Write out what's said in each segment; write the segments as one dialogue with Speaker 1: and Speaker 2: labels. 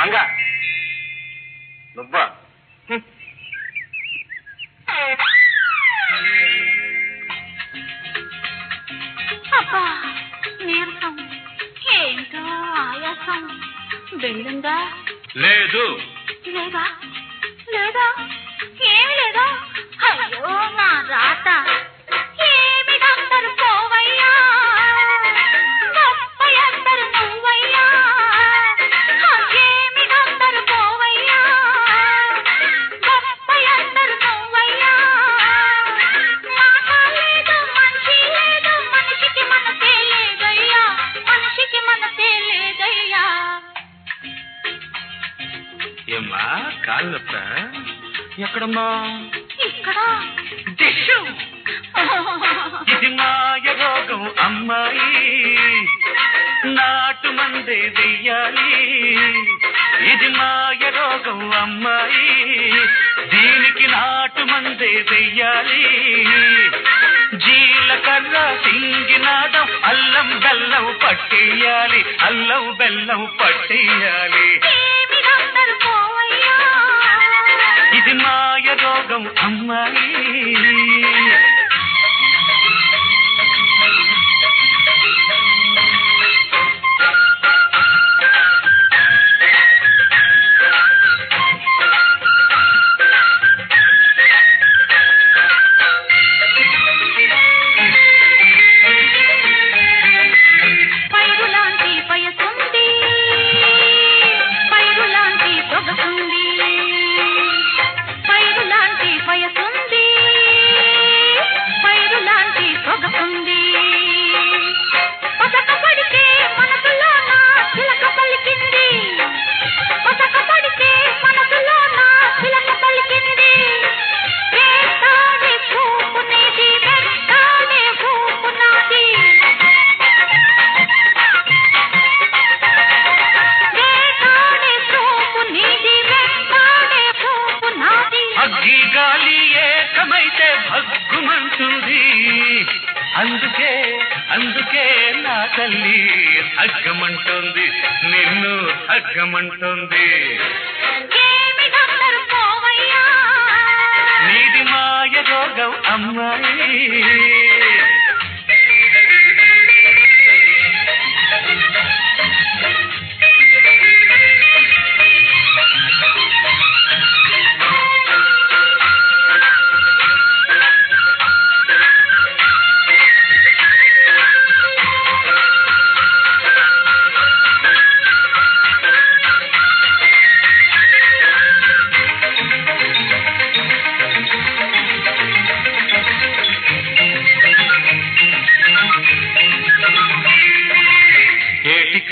Speaker 1: మంగ. నువ్వా.
Speaker 2: అబ్బా నీరసం. ఏంటో ఆయాసం? వెళ్ళిందా
Speaker 1: లేదు.
Speaker 2: లేదా? లేదా? ఏమి లేదా? అయ్యో నా రాత.
Speaker 1: ఏమ్మా కాలు నొప్ప ఎక్కడమ్మా?
Speaker 2: ఇక్కడ?
Speaker 1: ఇది మాయ రోగం అమ్మాయి. నాటు మందే వెయ్యాలి ఇది మాయ రోగం అమ్మాయి. దీనికి నాటు మందే వెయ్యాలి జీలకర్ర సింగినాదం అల్లం బెల్లం పట్టేయాలి అల్లం బెల్లం పట్టేయాలి. ఇది మాయ రోగం అమ్మాయి. ఏకమైతే భగ్గుమంటుంది అందుకే అందుకే నా తల్లి అగ్గమంటుంది నిన్ను
Speaker 2: అగ్గమంటుంది
Speaker 1: నీది మాయ రోగం అమ్మాయి.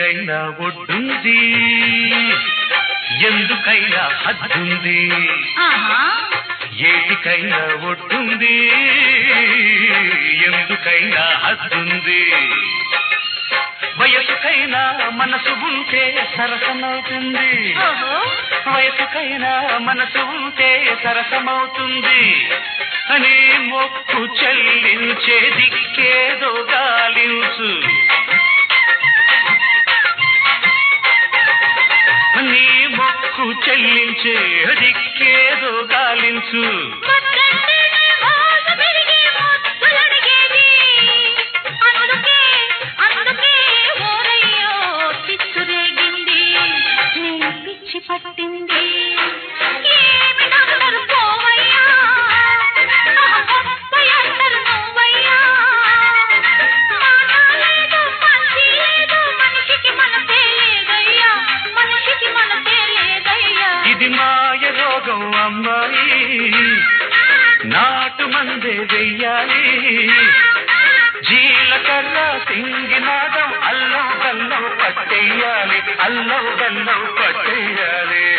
Speaker 1: ఏటికైనా ఒడ్డుంది ఎందుకైనా హద్దుంది? ఏటికైనా ఒడ్డుంది ఎందుకైనా హద్దుంది? వయసుకైనా మనసు ఉంటే సరసమవుతుంది. వయసుకైనా మనసు ఉంటే సరసమవుతుంది. అని మొక్కు చెల్లించే దిక్కేదో గాలించు. రేగింది. గాలించు
Speaker 2: పిచ్చి పట్టింది.
Speaker 1: ఇది మాయ రోగం అమ్మాయి నాటు మందే వెయ్యాలి. జీలకర్ర సింగినాదం అల్లం బెల్లం పట్టేయాలి. అల్లం బెల్లం పట్టేయాలి.